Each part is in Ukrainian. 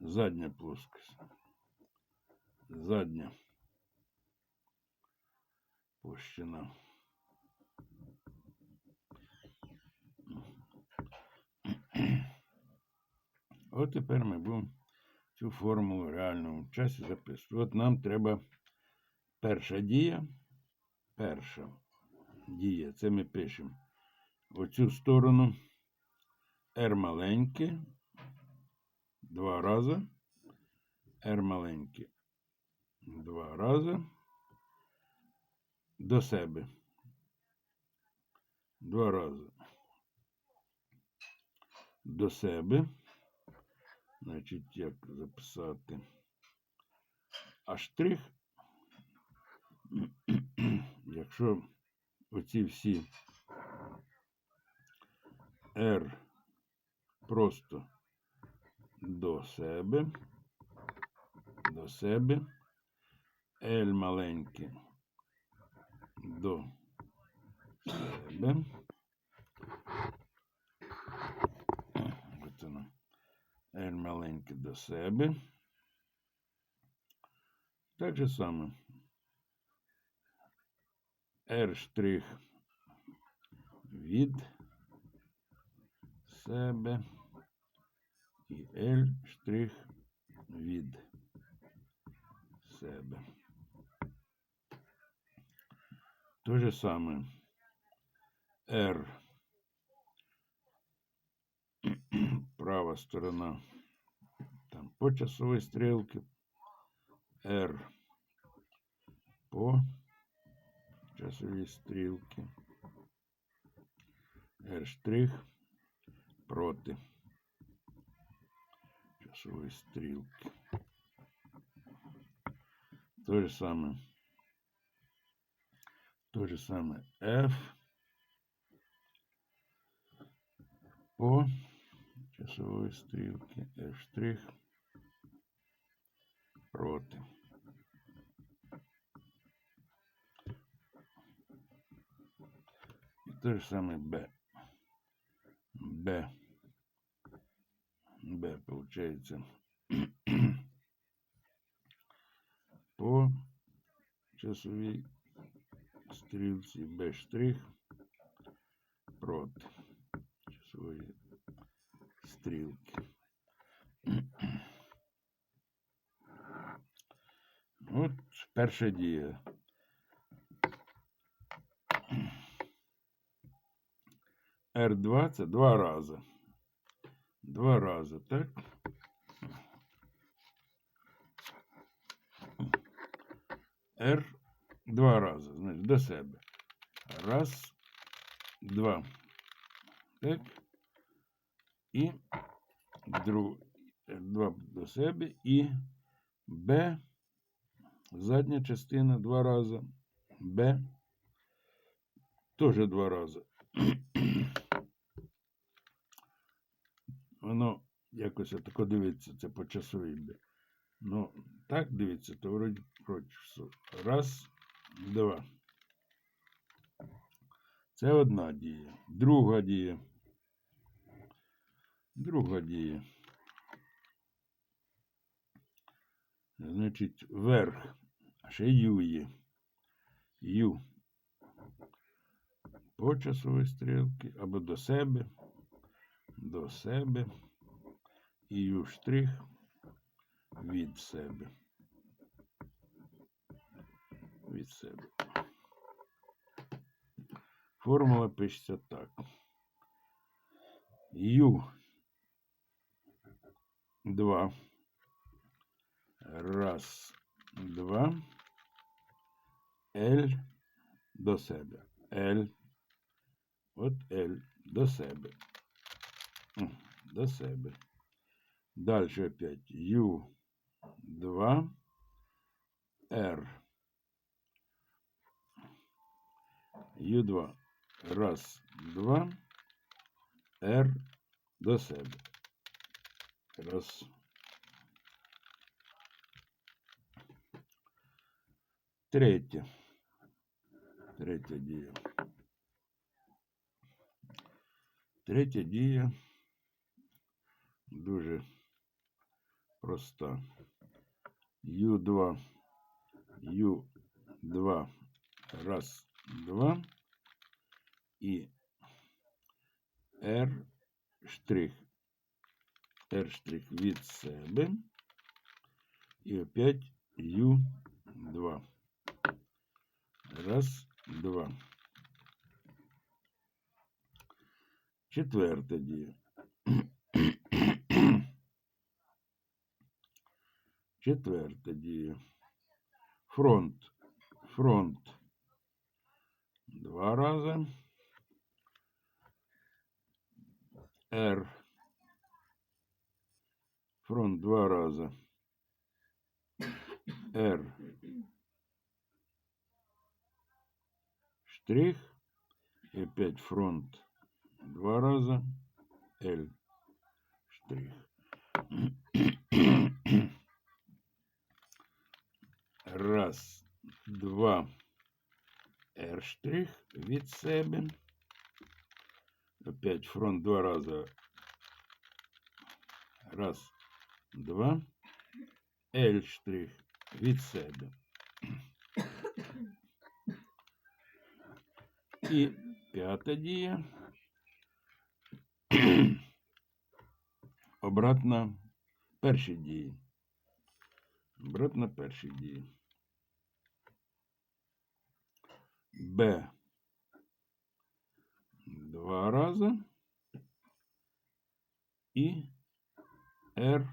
Задня плоскость. Задня площина. От тепер ми будемо цю формулу в реальному часі записувати. От нам треба перша дія. Перша дія. Це ми пишемо оцю сторону R маленьке. Два рази. R маленьке. Два рази. До себе. Два рази. До себе. Значить, як записати? А штрих, якщо оці всі R просто до себе, до себе, L маленьке до себе. От воно. L маленьке до себе. Так же саме. R штрих від себе і L від себе. То же саме R. Права сторона там по часовій стрілці, R по часовій стрілці, R штрих проти часової стрілки. То же саме. То же саме F по часової стрілки F проти. І те ж саме B. B. Б, получается, по часовій стрілці штрих проти часової стрілки. От перша дія. Р2 це два рази. Два рази, так? R два рази, значить, до себе. Раз, два. Так. І друг, два до себе. І Б. Задня частина два рази. Б. Теж два рази. Воно якось тако дивиться, це по часовій йде. Ну, так дивиться, то вроді проти. Раз, два. Це одна дія. Друга дія. Друга дія. Значить, верх. Ще Ю є. Ю. По часовій стрілці або до себе. До себе. І Ю штрих від себе. Від себе. Формула пишеться так. Ю 2. Раз, два. L до себе. L. От L до себе. До себе. Дальше опять U2 R. U2. Раз, два. R до себе. Раз. Третє. Третя дія. Третя дія дуже проста. Ю2, Ю2, раз, два. І R штрих. R штрих від себе. І опять Ю2. Раз, два. Четверта дія. Четверта дія. Фронт. Фронт. Два рази. R. Фронт два рази. R. Штрих. И опять фронт два раза. L. Штрих. Раз, два. R від себе. Опять фронт два раза. Раз, два. L від себе. І п'ята дія. Обратно першій дії. Обратно першій дії. Б. Два рази. І Р.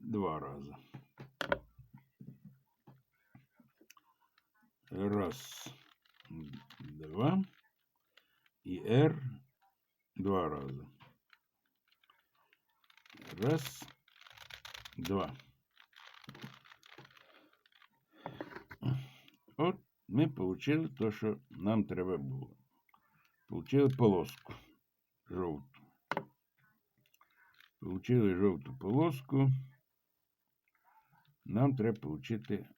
Два рази. Раз, два. І R два рази. Раз, два. От ми отримали те, що нам треба було. Получили полоску жовту. Получили жовту полоску. Нам треба отримати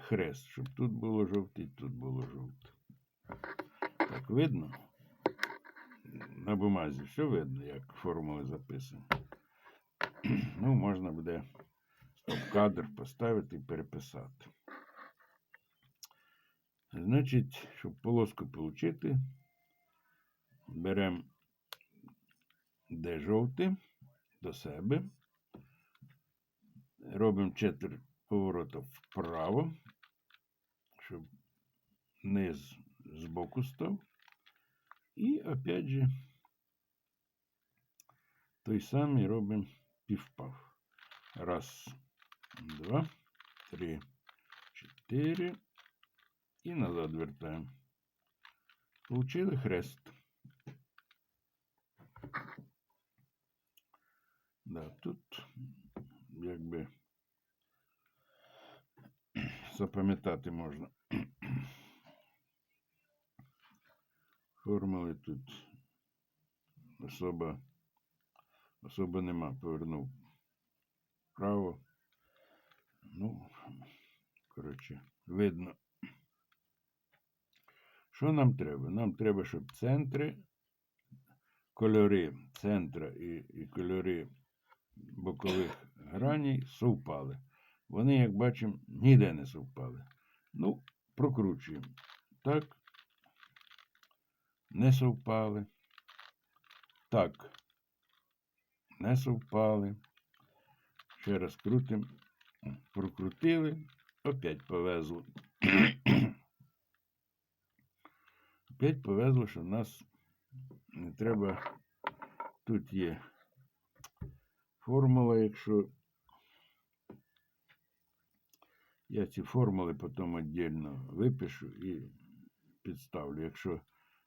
хрест, щоб тут було жовте і тут було жовте. Так видно? На бумазі все видно, як формули записані. Ну, можна буде стоп-кадр поставити і переписати. Значить, щоб полоску отримати, беремо де жовте до себе. Робимо четверть поворота вправо, щоб низ збоку став. І опять же той самий робимо півпав. Раз, два, три, чотири. І назад вертаємо. Получили хрест. Да, тут якби запам'ятати можна. Формули тут особа, особа нема. Повернув вправо. Ну, коротше, видно. Що нам треба? Нам треба, щоб центри, кольори центра і, і кольори бокових граней совпали. Вони, як бачимо, ніде не совпали. Ну, прокручуємо. Так. Не совпали. Так. Не совпали. Ще раз крутимо. Прокрутили. Опять повезло. Опять повезло, що в нас не треба. Тут є формула, якщо я ці формули потім віддільно випишу і підставлю, якщо,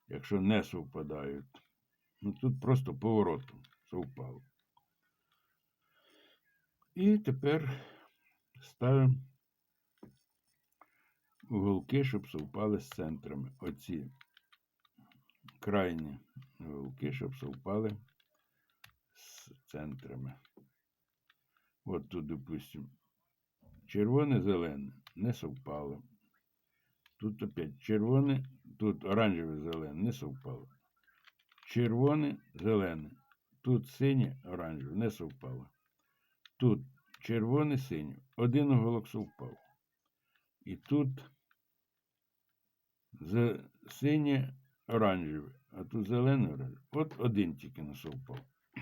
якщо не совпадають. Ну тут просто поворотом совпало. І тепер ставимо уголки, щоб совпали з центрами. Оці крайні уголки, щоб совпали з центрами. От тут, допустимо, червоне, зелене не совпало. Тут опять червоне, тут оранжеве зелене не совпало. Червоне, зелене. Тут синє, оранжеве, не совпало. Тут червоне, синє. Один уголок совпав. І тут синє оранжеве, а тут зелене оранжеве. От один тільки не совпав.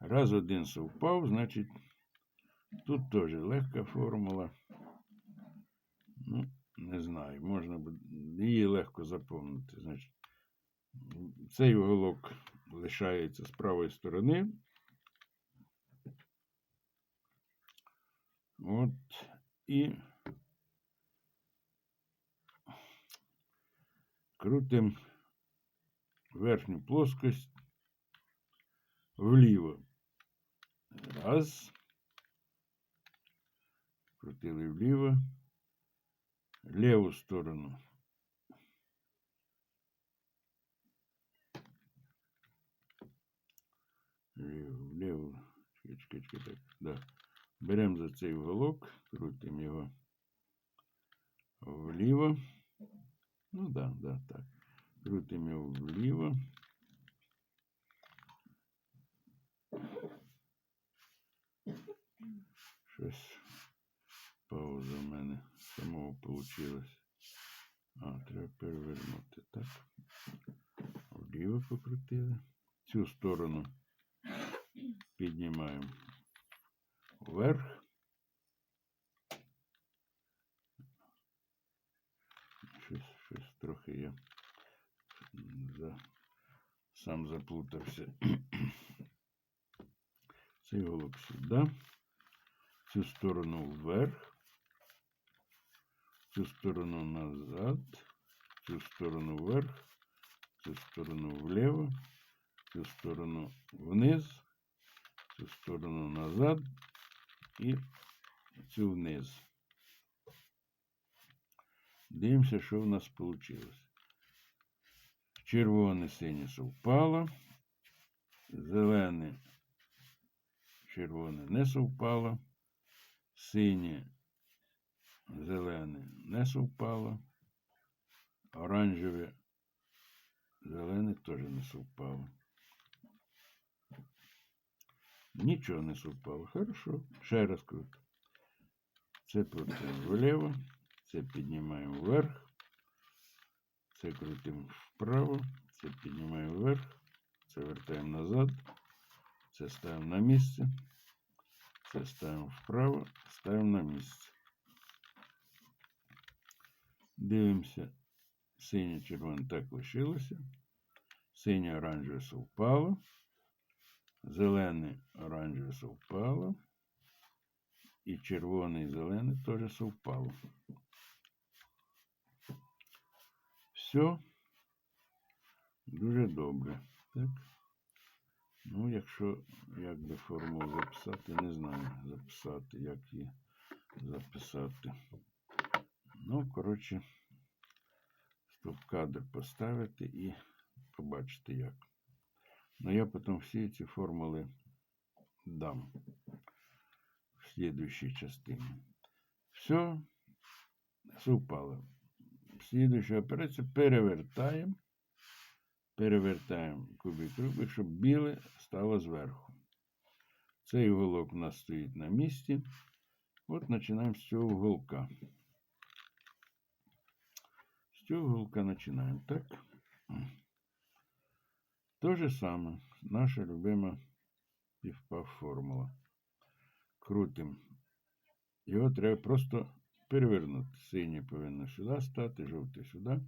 Раз один совпав, значить, тут теж легка формула. Ну, не знаю, можна її легко заповнити. Значить, цей уголок лишається з правої сторони. От і крутим верхню плоскость вліво. Раз. Крутили вліво. Ліву сторону. Ліву, вліву. Чекай, чекай, чекай, так. Да. Беремо за цей уголок, крутимо його вліво. Ну да, да, так. Крутимо його вліво. Щось пауза в мене самого вийшла. А, треба перевернути. Так. Вліво покрутили. Цю сторону піднімаємо вверх. Щось, щось трохи я за, сам заплутався. Цей голуб сюди. Цю сторону вверх. Цю сторону назад. Цю сторону вверх. Цю сторону вліво. Цю сторону вниз. Цю сторону назад. І цю вниз. Дивимося, що в нас вийшло. Червоне синє совпало. Зелене, червоне не совпало. Синє, зелене не совпало. Оранжеве, зелене теж не совпало. Нічого не совпало. Хорошо. Ще раз круто. Це крутимо вліво, це піднімаємо вверх, це крутимо вправо, це піднімаємо вверх, це вертаємо назад, це ставимо на місце, це ставимо вправо, ставимо на місце. Дивимося, синє червоне так лишилося. Синє оранжеве совпало. Зелене оранжеве совпало. І червоне і зелене теж совпало. Все дуже добре. Так? Ну, якщо як би формулу записати, не знаю записати, як її записати. Ну, коротше, стоп-кадр поставити і побачити як. Ну, я потім всі ці формули дам в следующей частине. Все совпало. Слідуючу операцію перевертаємо. Перевертаємо кубик кубик, щоб біле стало зверху. Цей уголок у нас стоїть на місці. От починаємо з цього уголка. З цього уголка починаємо, так? То же саме, наша любима півпав формула. Крутим. Його треба просто перевернути. Синє повинно сюди стати, жовте сюди.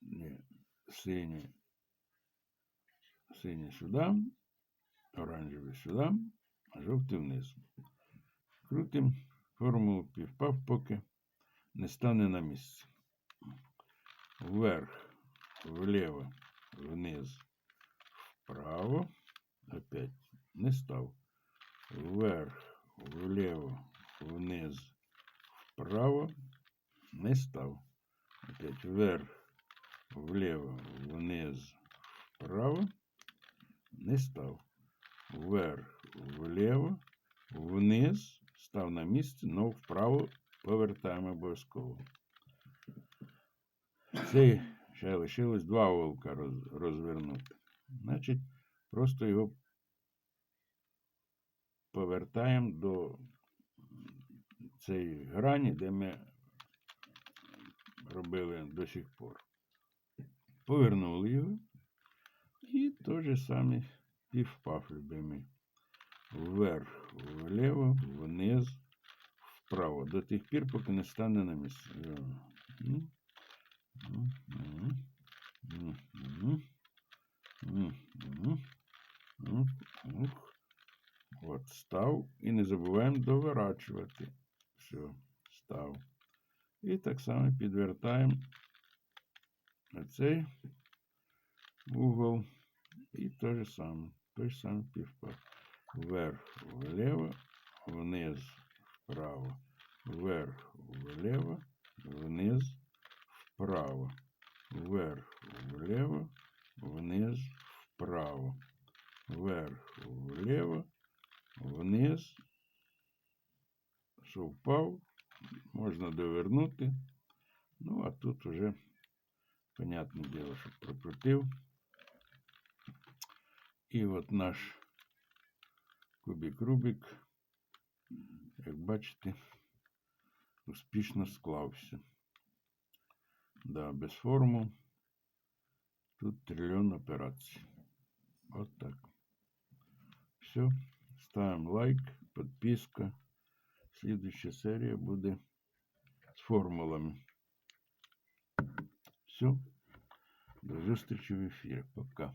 Ні, синє. Синє сюди, оранжеве сюди, а жовтий вниз. Крутим формулу півпав, поки не стане на місце. Вверх, вліво, вниз, вправо. Опять не став. Вверх, вліво, вниз, вправо. Не став. Опять вверх, вліво, вниз, вправо. Не став. Вверх, вліво, вниз. Став на місці, но вправо повертаємо обов'язково. Цей ще лишилось два волка роз, розвернути. Значить, просто його повертаємо до цієї грані, де ми робили до сих пор. Повернули його. І то же саме півпав любимий. Вверх, вліво, вниз, вправо. До тих пір, поки не стане на місце. М. М, м, м, м, м, м, м, ух. От, став. І не забуваємо доворачувати. Все, став. І так само підвертаємо оцей угол. І те же саме. Той же самий півпав. Вверх, вліво, вниз, вправо. Вверх, вліво, вниз, вправо. Вверх, вліво, вниз, вправо. Вверх, вліво, вниз. Що впав, можна довернути. Ну, а тут уже, понятне діло, що прокрутив. І от наш кубик Рубик, як бачите, успішно склався. Да, без форму. Тут трильйон операцій. От так. Все. Ставим лайк, подписка. Следующая серия буде з формулами. Все. До зустрічі в ефірі. Пока.